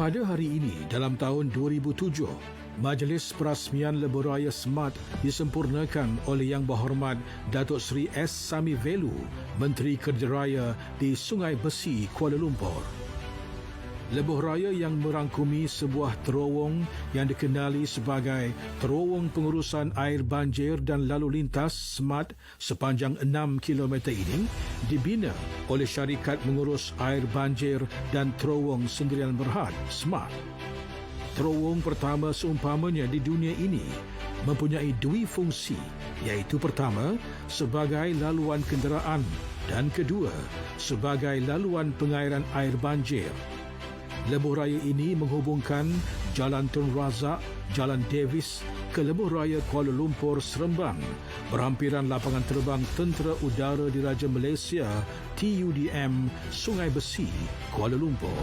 Pada hari ini dalam tahun 2007, Majlis Perasmian Lebuh Raya Smart disempurnakan oleh Yang Berhormat Datuk Seri S. Sami Velu, Menteri Kerja Raya di Sungai Besi, Kuala Lumpur. Lebuh Raya yang merangkumi sebuah terowong yang dikenali sebagai Terowong Pengurusan Air Banjir dan Lalu Lintas SMART sepanjang 6 km ini dibina oleh Syarikat Mengurus Air Banjir dan Terowong Sendirian Berhad SMART. Terowong pertama seumpamanya di dunia ini mempunyai dua fungsi iaitu pertama sebagai laluan kenderaan dan kedua sebagai laluan pengairan air banjir. Lebuh Raya ini menghubungkan Jalan Tun Razak, Jalan Davis ke Lebuh Raya Kuala Lumpur Seremban berhampiran lapangan terbang Tentera Udara Diraja Malaysia TUDM Sungai Besi Kuala Lumpur.